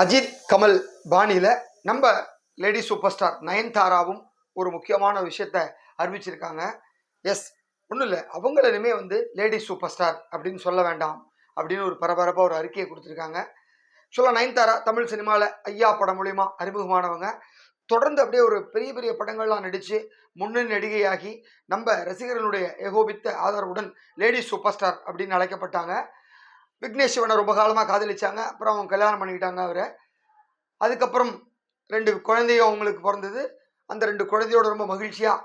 அஜித் கமல் பாணியில் நம்ம lady super star நயன்தாராவும் ஒரு முக்கியமான விஷயத்த அறிவிச்சிருக்காங்க. எஸ் ஒன்றும் இல்லை. அவங்கள வந்து லேடி சூப்பர் ஸ்டார் அப்படின்னு சொல்ல வேண்டாம் அப்படின்னு ஒரு பரபரப்பாக ஒரு அறிக்கையை கொடுத்துருக்காங்க. சொல்ல நயன்தாரா தமிழ் சினிமாவில் ஐயா படம் மூலிமா அறிமுகமானவங்க. தொடர்ந்து அப்படியே ஒரு பெரிய பெரிய படங்கள்லாம் நடித்து முன்னணி நடிகையாகி நம்ம ரசிகர்களுடைய ஏகோபித்த ஆதரவுடன் லேடி சூப்பர் ஸ்டார் அப்படின்னு அழைக்கப்பட்டாங்க. விக்னேஷ் சிவனை ரொம்ப காலமாக காதலிச்சாங்க. அப்புறம் அவங்க கல்யாணம் பண்ணிக்கிட்டாங்க அவரை. அதுக்கப்புறம் ரெண்டு குழந்தையும் அவங்களுக்கு பிறந்தது. அந்த ரெண்டு குழந்தையோட ரொம்ப மகிழ்ச்சியாக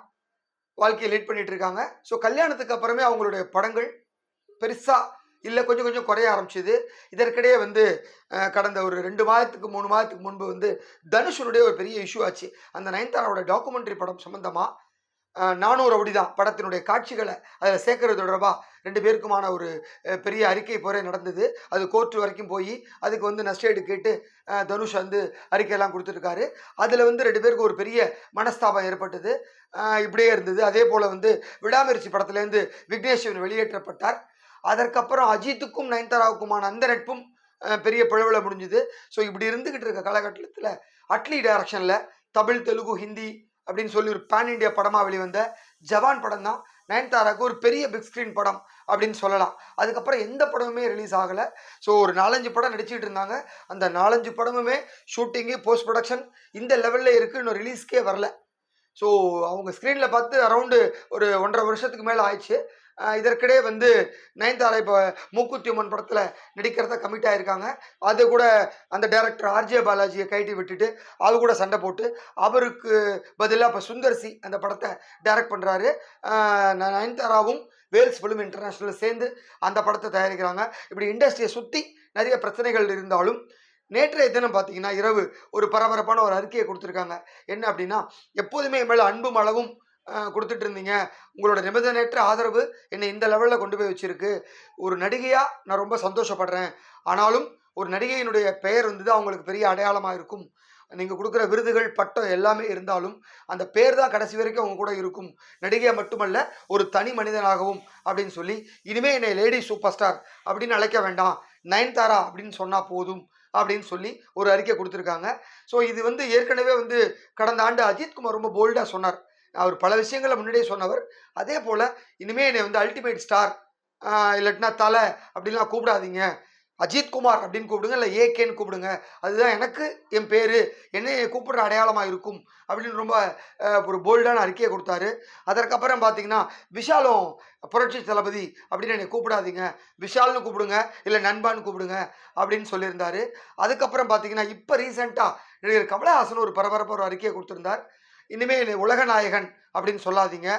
வாழ்க்கையை லீட் பண்ணிட்டு இருக்காங்க. ஸோ கல்யாணத்துக்கு அப்புறமே அவங்களுடைய படங்கள் பெருசாக இல்லை கொஞ்சம் கொஞ்சம் குறைய ஆரம்பிச்சுது. இதற்கிடையே வந்து கடந்த ஒரு ரெண்டு மாதத்துக்கு மூணு மாதத்துக்கு முன்பு வந்து தனுஷனுடைய ஒரு பெரிய இஷ்யூ ஆச்சு. அந்த நயன்தாராவோட டாக்குமெண்ட்ரி படம் சம்மந்தமாக நானூறு அப்படி தான் படத்தினுடைய காட்சிகளை அதில் சேர்க்கறது தொடர்பாக ரெண்டு பேருக்குமான ஒரு பெரிய அறிக்கை போரே நடந்தது. அது கோர்ட்டு வரைக்கும் போய் அதுக்கு வந்து நஷ்டஈடு கேட்டு தனுஷ் வந்து அறிக்கையெல்லாம் கொடுத்துருக்காரு அதில் வந்து ரெண்டு பேருக்கு ஒரு பெரிய மனஸ்தாபம் ஏற்பட்டது. இப்படியே இருந்தது. அதே போல் வந்து விடாமுயற்சி படத்துலேருந்து விக்னேஷ்வன் வெளியேற்றப்பட்டார். அதற்கப்புறம் அஜித்துக்கும் நயன்தாராவுக்குமான அந்த நட்பும் பெரிய பிளவில் முடிஞ்சுது. ஸோ இப்படி இருந்துக்கிட்டு இருக்க காலகட்டத்தில் அட்லி டைரக்ஷனில் தமிழ் தெலுங்கு ஹிந்தி அப்படின்னு சொல்லி ஒரு பேன் இண்டியா படமாக வெளிவந்த ஜவான் படம் தான் நயன்தாராவுக்கு ஒரு பெரிய பிக் ஸ்க்ரீன் படம் அப்படின்னு சொல்லலாம். அதுக்கப்புறம் எந்த படமுமே ரிலீஸ் ஆகலை. ஸோ ஒரு நாலஞ்சு படம் நடிச்சிட்டு இருந்தாங்க. அந்த நாலஞ்சு படமுமே ஷூட்டிங்கு போஸ்ட் ப்ரொடக்ஷன் இந்த லெவலில் இருக்குது இன்னும் ரிலீஸ்க்கே வரல. ஸோ அவங்க ஸ்க்ரீனில் பார்த்து அரவுண்டு ஒரு ஒன்றரை வருஷத்துக்கு மேலே ஆயிடுச்சு. இதற்கிடையே வந்து நயன்தாரா இப்போ மூக்குத்தி அம்மன் படத்தில் நடிக்கிறத கமிட் ஆகிருக்காங்க அது கூட அந்த டைரக்டர் ஆர்ஜே பாலாஜியை கைட்டி விட்டுட்டு அது கூட சண்டை போட்டு அவருக்கு பதிலாக இப்போ சுந்தர்சி அந்த படத்தை டைரக்ட் பண்ணுறாரு நயன்தாராவும் வேல்ஸ் ஃபிலிம் இன்டர்நேஷ்னல் சேர்ந்து அந்த படத்தை தயாரிக்கிறாங்க. இப்படி இண்டஸ்ட்ரியை சுற்றி நிறைய பிரச்சனைகள் இருந்தாலும் நேற்றைய தினம் பார்த்தீங்கன்னா இரவு ஒரு பரபரப்பான ஒரு அறிக்கையை கொடுத்துருக்காங்க. என்ன அப்படின்னா எப்போதுமே என் மேலே அன்பும் அளவும் கொடுத்துட்டு இருந்தீங்க. உங்களோட நிபந்தனையற்ற ஆதரவு என்னை இந்த லெவலில் கொண்டு போய் வச்சிருக்கு. ஒரு நடிகையாக நான் ரொம்ப சந்தோஷப்படுறேன். ஆனாலும் ஒரு நடிகையினுடைய பெயர் வந்து தான் அவங்களுக்கு பெரிய அடையாளமாக இருக்கும். நீங்கள் கொடுக்குற விருதுகள் பட்டம் எல்லாமே இருந்தாலும் அந்த பேர் தான் கடைசி வரைக்கும் அவங்க கூட இருக்கும். நடிகையாக மட்டுமல்ல ஒரு தனி மனிதனாகவும் அப்படின்னு சொல்லி இனிமேல் என்னை லேடி சூப்பர் ஸ்டார் அப்படின்னு அழைக்க வேண்டாம். நயன்தாரா அப்படின்னு சொன்னால் போதும் அப்படின்னு சொல்லி ஒரு அறிக்கை கொடுத்துருக்காங்க. ஸோ இது வந்து ஏற்கனவே வந்து கடந்த ஆண்டு அஜித்குமார் ரொம்ப போல்டாக சொன்னார். அவர் பல விஷயங்களை முன்னாடியே சொன்னவர். அதே போல் இனிமேல் என்னை வந்து அல்டிமேட் ஸ்டார் இல்லாட்டினா தலை அப்படின்லாம் கூப்பிடாதீங்க. அஜித் குமார் அப்படின்னு கூப்பிடுங்க இல்லை ஏகேன்னு கூப்பிடுங்க. அதுதான் எனக்கு என் பேர். என்னை கூப்பிடுற அடையாளமாக இருக்கும் அப்படின்னு ரொம்ப ஒரு போல்டான அறிக்கையை கொடுத்தாரு. அதற்கப்புறம் பார்த்தீங்கன்னா விஷாலும் புரட்சி தளபதி அப்படின்னு என்னை கூப்பிடாதீங்க. விஷால்னு கூப்பிடுங்க இல்லை நண்பான்னு கூப்பிடுங்க அப்படின்னு சொல்லியிருந்தாரு. அதுக்கப்புறம் பார்த்தீங்கன்னா இப்போ ரீசெண்டாக நடிகர் கமலஹாசன் ஒரு பரபரப்பு ஒரு அறிக்கையை கொடுத்துருந்தார். இனிமேல் என்னை உலக நாயகன் அப்படின்னு சொல்லாதீங்க.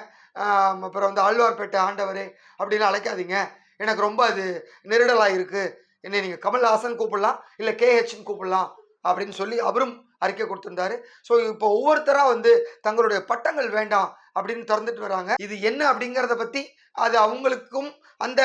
அப்புறம் வந்து ஆழ்வார்பேட்டை ஆண்டவரே அப்படின்னு அழைக்காதீங்க. எனக்கு ரொம்ப அது நெருடலாக இருக்குது என்னை நீங்கள் கமல்ஹாசன் கூப்பிடலாம் இல்லை கேஹெச்னு கூப்பிடலாம் அப்படின்னு சொல்லி அவரும் அறிக்கை கொடுத்துருந்தாரு. ஸோ இப்போ ஒவ்வொருத்தராக வந்து தங்களுடைய பட்டங்கள் வேண்டாம் அப்படின்னு திறந்துட்டு வராங்க. இது என்ன அப்படிங்கிறத பற்றி அது அவங்களுக்கும் அந்த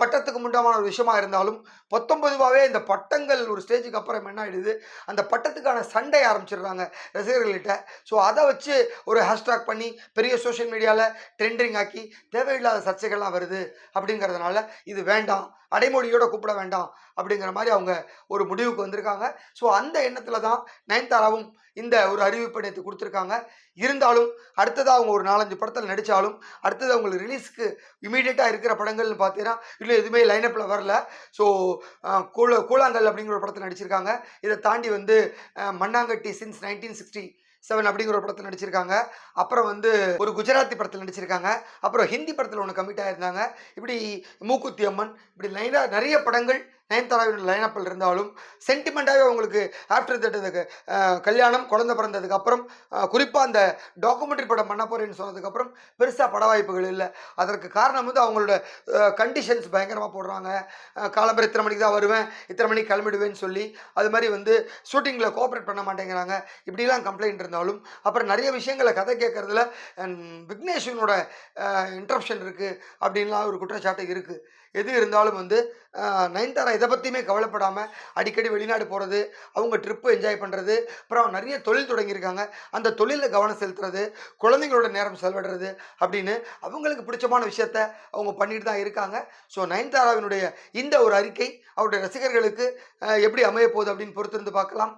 பட்டத்துக்கு முண்டமான ஒரு விஷயமா இருந்தாலும் பொத்தொன்பதுவாகவே இந்த பட்டங்கள் ஒரு ஸ்டேஜுக்கு அப்புறம் என்ன ஆயிடுது? அந்த பட்டத்துக்கான சண்டை ஆரம்பிச்சிடுறாங்க ரசிகர்கள்கிட்ட. ஸோ அதை வச்சு ஒரு ஹேஷ்டாக் பண்ணி பெரிய சோஷியல் மீடியாவில் ட்ரெண்டிங் ஆக்கி தேவையில்லாத சர்ச்சைகள்லாம் வருது அப்படிங்கிறதுனால இது வேண்டாம். அடைமொழியோட கூப்பிட வேண்டாம். அப்படிங்கிற மாதிரி அவங்க ஒரு முடிவுக்கு வந்திருக்காங்க. ஸோ அந்த எண்ணத்தில் தான் நயன்தாராவும் இந்த ஒரு அறிவிப்பை நேற்று கொடுத்துருக்காங்க. இருந்தாலும் அடுத்ததாக அவங்க ஒரு நாலஞ்சு படத்தில் நடித்தாலும் அடுத்தது அவங்களுக்கு ரிலீஸ்க்கு இமீடியட்டாக இருக்கிற படங்கள்னு பார்த்தீங்கன்னா இன்னும் எதுவுமே லைனப்பில் வரல. ஸோ கூழ கூழாங்கல் அப்படிங்கிற ஒரு படத்தில் நடிச்சிருக்காங்க. இதை தாண்டி வந்து மண்ணாங்கட்டி சின்ஸ் நைன்டீன் சிக்ஸ்டி செவன் அப்படிங்கிற ஒரு படத்தில் நடிச்சிருக்காங்க. அப்புறம் வந்து ஒரு குஜராத்தி படத்தில் நடிச்சிருக்காங்க. அப்புறம் ஹிந்தி படத்தில் ஒன்று கமிட் ஆயிருந்தாங்க. இப்படி மூக்குத்தி அம்மன் இப்படி லைனாக நிறைய படங்கள் நயன்தாராவின் லைனப்பில் இருந்தாலும் சென்டிமெண்ட்டாகவே அவங்களுக்கு ஆஃப்டர் தட்டதுக்கு கல்யாணம் குழந்தை பிறந்ததுக்கு அப்புறம் குறிப்பாக அந்த டாக்குமெண்ட்ரி படம் பண்ண போகிறேன்னு சொன்னதுக்கப்புறம் பெருசாக பட வாய்ப்புகள் இல்லை. அதற்கு காரணம் வந்து அவங்களோட கண்டிஷன்ஸ் பயங்கரமாக போடுறாங்க. காலம்பரம் இத்தனை மணிக்கு தான் வருவேன் இத்தனை மணிக்கு கிளம்பிடுவேன்னு சொல்லி அது மாதிரி வந்து ஷூட்டிங்கில் கோஆப்ரேட் பண்ண மாட்டேங்கிறாங்க. இப்படிலாம் கம்ப்ளைண்ட் இருந்தாலும் அப்புறம் நிறைய விஷயங்களை கதை கேட்குறதுல விக்னேஷனோட இன்ட்ரப்ஷன் இருக்குது அப்படின்லாம் ஒரு குற்றச்சாட்டு இருக்குது எது இருந்தாலும் வந்து நயன்தாரா இதை பற்றியுமே கவலைப்படாமல் அடிக்கடி வெளிநாடு போகிறது அவங்க ட்ரிப்பு என்ஜாய் பண்ணுறது அப்புறம் நிறைய தொழில் தொடங்கியிருக்காங்க. அந்த தொழிலில் கவனம் செலுத்துறது குழந்தைங்களோட நேரம் செலவிடுறது அப்படின்னு அவங்களுக்கு பிடிச்சமான விஷயத்த அவங்க பண்ணிட்டு தான் இருக்காங்க. ஸோ நயன்தாராவினுடைய இந்த ஒரு அறிக்கை அவருடைய ரசிகர்களுக்கு எப்படி அமைய போகுது அப்படின்னு பொறுத்திருந்து பார்க்கலாம்.